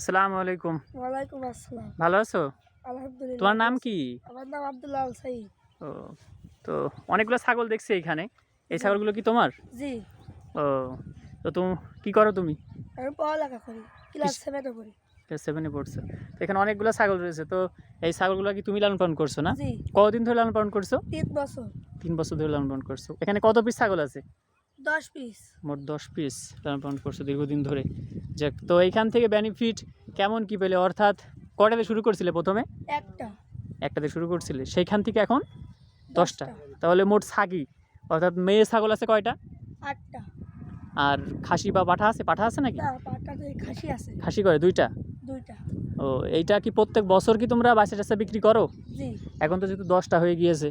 আসসালামু আলাইকুম। ওয়ালাইকুম আসসালাম। ভালো আছো? আলহামদুলিল্লাহ। তোমার নাম কি? আমার নাম আব্দুল্লাহ আল সাইদ। ও তো অনেকগুলো ছাগল দেখছি এখানে। এই ছাগলগুলো কি তোমার? জি। ও তো তুমি কি করো তুমি? আমি পড়ালেখা করি ক্লাস সেভেনে পড়ি। সেভেনে পড়ছো। তো এখানে অনেকগুলো ছাগল রয়েছে তো এই ছাগলগুলো কি তুমি লালন পালন করছ না? জি। কতদিন ধরে লালন পালন করছ? তিন বছর। তিন বছর ধরে লালন পালন করছ। এখানে কত পিস ছাগল আছে? দশ পিস মোট দশ পিস লালন পালন করছ দীর্ঘদিন ধরে। যাক তো এইখান থেকে বেনিফিট কেমন কি পেলে? অর্থাৎ কটাতে শুরু করছিলে প্রথমে? একটা। একটাতে শুরু করছিলে। সেইখান থেকে এখন দশটা। তাহলে মোট ছাগি অর্থাৎ মেয়ে ছাগল আছে কয়টা? আটটা। আর খাসি বা পাঠা আছে? পাঠা আছে নাকি? খাসি আছে। খাসি করে দুইটা? দুইটা। ও এইটা কি প্রত্যেক বছর কি তোমরা বাচ্চা টাচ্চা বিক্রি করো? জি। এখন তো যেহেতু দশটা হয়ে গিয়েছে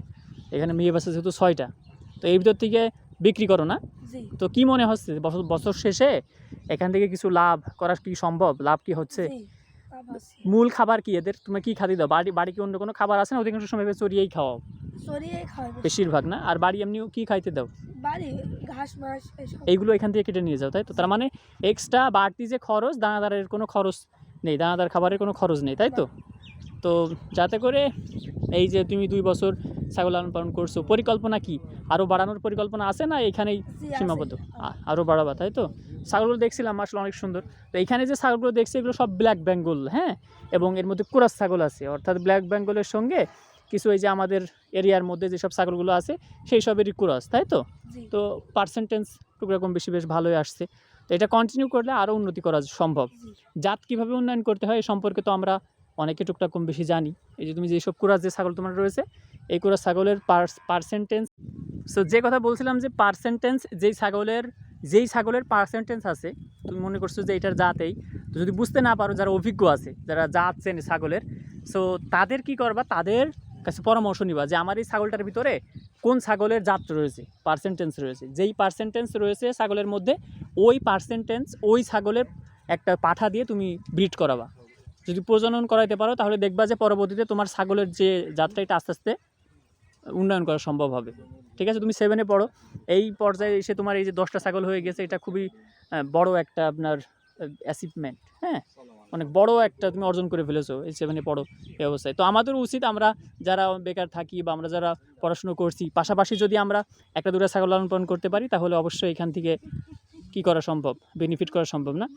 এখানে মেয়ে বাচ্চা যেহেতু ছয়টা তো এই ভিতর থেকে বিক্রি করো না? তো কি মনে হচ্ছে? বছর বছর শেষে এখান থেকে কিছু লাভ করা কি সম্ভব? লাভ কি হচ্ছে? মূল খাবার কি? এদের তুমি কি খাদি দাও? বাড়ি বাড়ি কি অন্য কোনো খাবার আছে না অধিকাংশ সময় চড়িয়েই খাওয়াও? বেশিরভাগ না? আর বাড়ি এমনিও কি খাইতে দাও? এইগুলো এখান থেকে কেটে নিয়ে যাও তাই তো? তার মানে এক্সট্রা বাড়তি যে খরচ দানাদারের কোনো খরচ নেই দানাদার খাবারের কোনো খরচ নেই তাই তো? তো যাতে করে এই যে তুমি দুই বছর ছাগল লালন পালন করছ পরিকল্পনা কি? আরও বাড়ানোর পরিকল্পনা আছে না এখানেই সীমাবদ্ধ? আরও বাড়াবা তাই তো? ছাগলগুলো দেখছিলাম আসলে অনেক সুন্দর। তো এখানে যে ছাগলগুলো দেখছি এগুলো সব ব্ল্যাক বেঙ্গল হ্যাঁ? এবং এর মধ্যে কুরাস ছাগল আছে অর্থাৎ ব্ল্যাক বেঙ্গলের সঙ্গে কিছু এই যে আমাদের এরিয়ার মধ্যে যেসব ছাগলগুলো আছে সেই সবেরই কুরাস তাই তো? তো পার্সেন্টেজ টুকরা কম বেশি বেশ ভালোই আসছে। তো এটা কন্টিনিউ করলে আরও উন্নতি করা সম্ভব। জাত কীভাবে উন্নয়ন করতে হয় এই সম্পর্কে তো আমরা অনেকে টুকটাক কম বেশি জানি। এই যে তুমি যেসব কুরাস যে ছাগল তোমার রয়েছে এই কুরাস ছাগলের পার্সেন্টেজ সো যে কথা বলছিলাম যে পার্সেন্টেজ যেই ছাগলের যেই ছাগলের পার্সেন্টেজ আছে, তুমি মনে করছ যে এটার জাতেই। তো যদি বুঝতে না পারো, যারা অভিজ্ঞ আছে, যারা জাত চেনে ছাগলের সো তাদের কি করবা? তাদের কাছে পরামর্শ নিবা যে আমার এই ছাগলটার ভিতরে কোন ছাগলের জাত রয়েছে পার্সেন্টেজ রয়েছে। যেই পার্সেন্টেজ রয়েছে ছাগলের মধ্যে, ওই পার্সেন্টেজ ওই ছাগলের একটা পাঠা দিয়ে তুমি ব্রিড করাবা। যদি প্রজনন করাইতে পারো, তাহলে দেখবা যে পরবর্তীতে তোমার ছাগলের যে জাতটা, এটা আস্তে আস্তে উন্নয়ন করা সম্ভব হবে। ঠিক আছে? তুমি সেভেনে পড়ো। এই পর্যায়ে এসে তোমার এই যে দশটা ছাগল হয়ে গেছে, এটা খুবই বড় একটা আপনার অ্যাচিভমেন্ট হ্যাঁ? অনেক বড় একটা তুমি অর্জন করে ফেলেছো এই সেভেনে পড়ো এই অবস্থায়। তো আমাদের উচিত আমরা যারা বেকার থাকি বা আমরা যারা পড়াশুনো করছি, পাশাপাশি যদি আমরা একটা দুটা ছাগল লালন পালন করতে পারি, তাহলে অবশ্যই এখান থেকে কি করা সম্ভব? বেনিফিট করা সম্ভব না?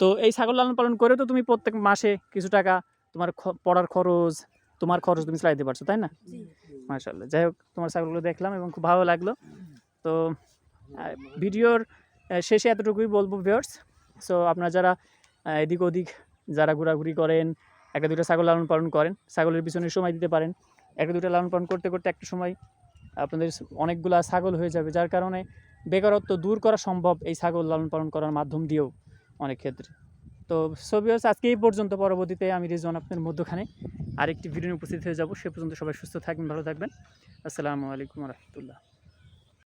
তো এই ছাগল লালন পালন করে তো তুমি প্রত্যেক মাসে কিছু টাকা তোমার পড়ার খরচ তোমার খরচ তুমি চালাইতে পারছ তাই না? মাশাল্লাহ যাই হোক তোমার ছাগলগুলো দেখলাম এবং খুব ভালো লাগল। তো ভিডিওর শেষে এতটুকুই বলব ভিউয়ার্স সো আপনারা যারা এদিক ওদিক যারা ঘোরাঘুরি করেন একটা দুটো ছাগল লালন পালন করেন ছাগলের পিছনে সময় দিতে পারেন। একটা দুটো লালন পালন করতে করতে একটা সময় আপনাদের অনেকগুলা ছাগল হয়ে যাবে যার কারণে বেকারত্ব দূর করা সম্ভব এই ছাগল লালন পালন করার মাধ্যম দিয়েও অনেক ক্ষেত্রে। তো সবিয়স আজকে এই পর্যন্ত, পরবর্তীতে আমি রিজন আপনার মধ্যখানে আরেকটি ভিডিও উপস্থিত হয়ে যাব। সে পর্যন্ত সবাই সুস্থ থাকবেন, ভালো থাকবেন। আসসালামু আলাইকুম রহমতুল্লাহ।